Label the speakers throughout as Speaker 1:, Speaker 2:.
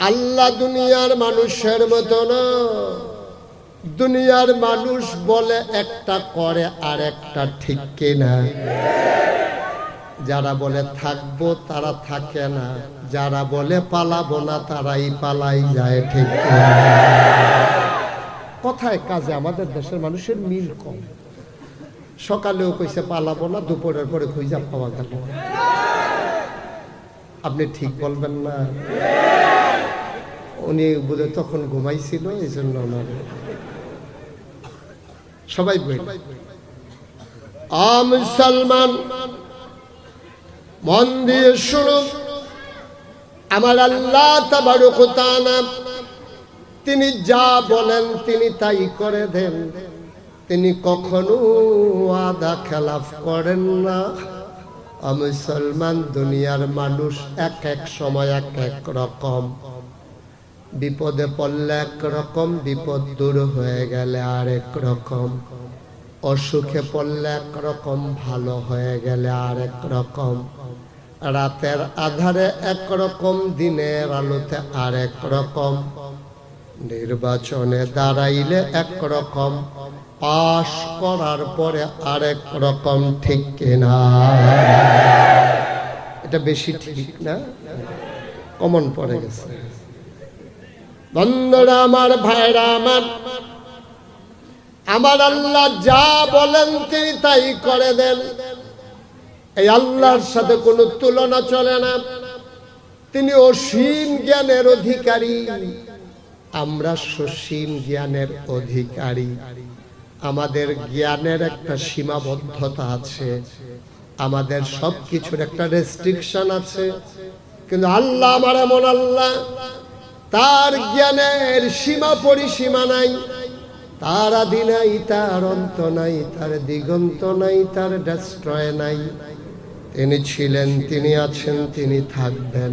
Speaker 1: আল্লাহ দুনিয়ার মানুষের মতো না। দুনিয়ার মানুষ বলে একটা করে আর একটা ঠিক কিনা। যারা বলে থাকব তারা থাকে না। যারা বলে পালাবো না তারাই পালাই যায় ঠিক? কথায় কাজে আমাদের দেশের মানুষের মিল কম। সকালেও কইছে পালাবো না, দুপুরের পরে খুঁজা পাওয়া গেল। আপনি ঠিক বলবেন না? উনি বোধ তখন ঘুমাইছিল এই জন্য ওনার সবাই বই। আম সালমান মন দিয়ে শুনুন আমার আল্লাহ তিনি যা বলেন তিনি তাই করে দেন। তিনি কখনো আদা খেলাফ করেন না। মুসলমান দুনিয়ার মানুষ এক এক সময় এক এক রকম। বিপদে পড়লে একরকম বিপদ দূর হয়ে গেলে আরেক রকম। অসুখে পড়লে একরকম ভালো হয়ে গেলে আরেক রকম। রাতের আধারে একরকম দিনের আলোতে আরেক রকম। নির্বাচনে দাঁড়াইলে একরকম পাশ করার পরে আরেক রকম, ঠিক কিনা এটা বেশি ঠিক না? কমন পড়ে গেছে। বন্ধুরা আমার ভাইরা আমার আমার আল্লাহ যা বলেন তিনি তাই করে দেন। এই আল্লাহর সাথে কোনো তুলনা চলে না। তিনি অসীম জ্ঞানের অধিকারী। আমরা সসীম জ্ঞানের অধিকারী। আমাদের জ্ঞানের একটা সীমাবদ্ধতা আছে। আমাদের সব কিছুর একটা রেস্ট্রিকশন আছে। কিন্তু আল্লাহ আমার এমন আল্লাহ তার জ্ঞানের সীমা পরিসীমা নাই। তার আদি নাই, তার অন্ত নাই, তার দিগন্ত নাই, তার ডেস্ট্রয় নাই। তিনি ছিলেন, তিনি আছেন, তিনি থাকবেন।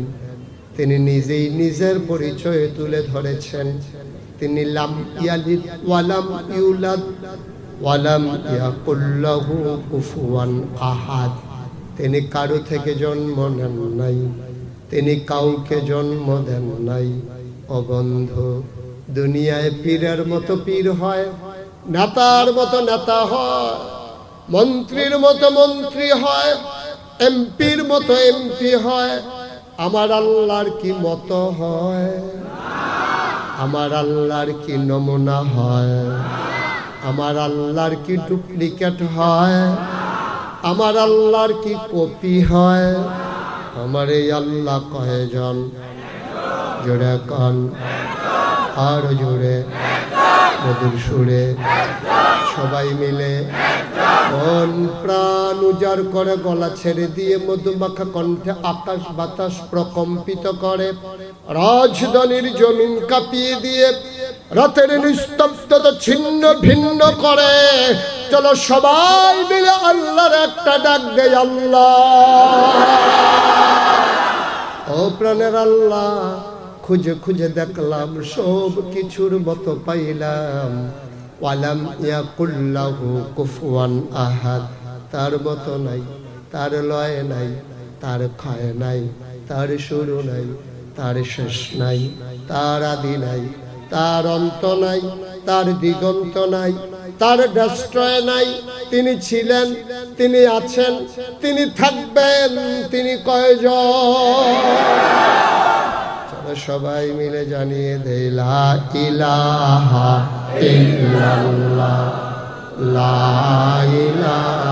Speaker 1: তিনি নিজেই নিজের পরিচয় তুলে ধরেছেন। তিনি লাম ওয়ালাম ইউলাদ ওয়ালাম ইয়াকুল্লাহু কুফুয়ান আহাদ। তিনি কারও থেকে জন্ম নেন নাই, তিনি কাউকে জন্ম দেন নাই। অবন্ধ দুনিয়ায় পীরের মতো পীর হয়, নেতার মতো নেতা হয়, মন্ত্রীর মতো মন্ত্রী হয়, এমপির মতো এমপি হয়। আমার আল্লাহর কি মতো হয়? আমার আল্লাহর কি নমুনা হয়? আমার আল্লাহর কি ডুপ্লিকেট হয়? আমার আল্লাহর কি কপি হয়? আমার এই আল্লাহ কয়জন? জোরে কন, আর জোরে মধুর সুরে সবাই মিলে মন প্রাণ উজাড় করে, গলা ছেড়ে দিয়ে মধুমাখা কণ্ঠে আকাশ বাতাস প্রকম্পিত করে। রাজধানীর জমিন কাঁপিয়ে দিয়ে রাতের নিস্তব্ধতা ছিন্ন ভিন্ন করে। চলো সবাই মিলে আল্লাহর একটা ডাক দেয় আল্লাহ। ও প্রাণের আল্লাহ খুঁজে খুঁজে দেখলাম, সব কিছুর মতো পাইলাম। ওয়ালাম ইয়া ইয়াকুল্লাহু কুফুয়ান আহাদ। তার মতো নাই, তার লয় নাই, তার ক্ষয় নাই, তার শুরু নাই, তার শেষ নাই, তার আদি নাই, তার অন্ত নাই, তার দিগন্ত নাই, তার ডাস্ট্রয় নাই। তিনি ছিলেন, তিনি আছেন, তিনি থাকবেন, তিনি কয়জন? সবাই মিলে জানিয়ে দেই লা ইলাহা ইল্লাল্লাহ লা ইলাহা